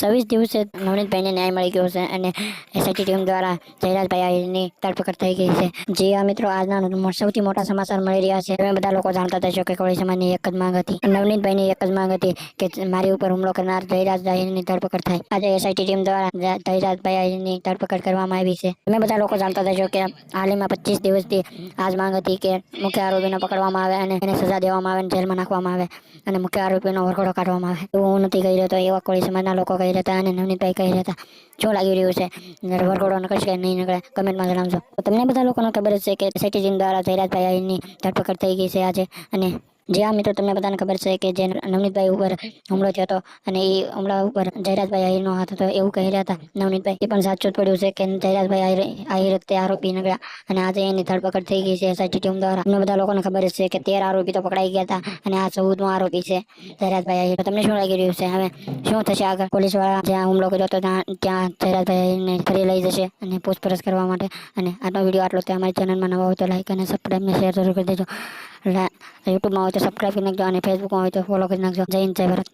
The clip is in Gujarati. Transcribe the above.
છવ્વીસ દિવસે નવનીતભાઈને ન્યાય મળી ગયો છે અને એસઆઈટી ટીમ દ્વારા જયરાજભાઈ ધરપકડ થઈ ગઈ છે. જે આ મિત્રો આજના સૌથી મોટા સમાચાર મળી રહ્યા છે. તમે બધા લોકો જાણતા થશો કે કોળી સમાજની એક જ માંગ હતી. નવનીતભાઈની એક જ માંગ હતી કે મારી ઉપર હુમલો કરનાર જયરાજ આહિરની ધરપકડ થાય. આજે એસઆઈટી ટીમ દ્વારા જયરાજભાઈની ધરપકડ કરવામાં આવી છે. તમે બધા લોકો જાણતા થશો કે હાલમાં પચીસ દિવસથી આજ માંગ હતી કે મુખ્ય આરોપીને પકડવામાં આવે અને એને સજા દેવામાં આવે અને જેલમાં નાખવામાં આવે અને મુખ્ય આરોપીનો વરઘોડો કાઢવામાં આવે. એવું હું નથી કહી રહ્યો તો એવા કોળી સમાજના લોકો કહી રહ્યા હતા અને નવનીતભાઈ કહી હતા. શું લાગી રહ્યું છે? વરઘોડો નીકળશે નહીં નીકળે? કમેન્ટમાં જણાવશો તમને બધા લોકોને ખબર જ છે કે સેટીજીન દ્વારા જયરાજભાઈની ધરપકડ થઈ ગઈ છે આજે. અને જે આ મિત્રો, તમને બધાને ખબર છે કે જે નવનીતભાઈ ઉપર હુમલો થયો હતો અને એ હુમલા ઉપર જયરાજભાઈ આહિરનો હાથ હતો, એવું કહી રહ્યા હતા નવનીતભાઈ. એ પણ સાચું પડ્યું છે કે જયરાજભાઈ આહિર તે આરોપી નીકળ્યા અને આજે એની ધરપકડ થઈ ગઈ છે એસઆઈટી ટીમ દ્વારા. અમને બધા લોકોને ખબર છે કે તેર આરોપી તો પકડાઈ ગયા હતા અને આ ચૌદમો આરોપી છે જયરાજભાઈ આહિર. તમને શું લાગી રહ્યું છે? હવે શું થશે આગળ? પોલીસવાળા જ્યાં હુમલો કર્યો હતો ત્યાં ત્યાં જયરાજભાઈ આહિરને ફરી લઈ જશે અને પૂછપરછ કરવા માટે. અને આજનો વીડિયો આટલો તે અમારી ચેનલમાં નવા હોય તો લાઈક અને સબસ્ક્રાઈબ શેર જરૂર કરી દેજો. યુટ્યુબમાં હોય તો સબસ્ક્રાઈબ કરી નાખજો અને ફેસબુકમાં હોય તો ફોલો કરી નાખજો. જય હિન્દ જય ભારત.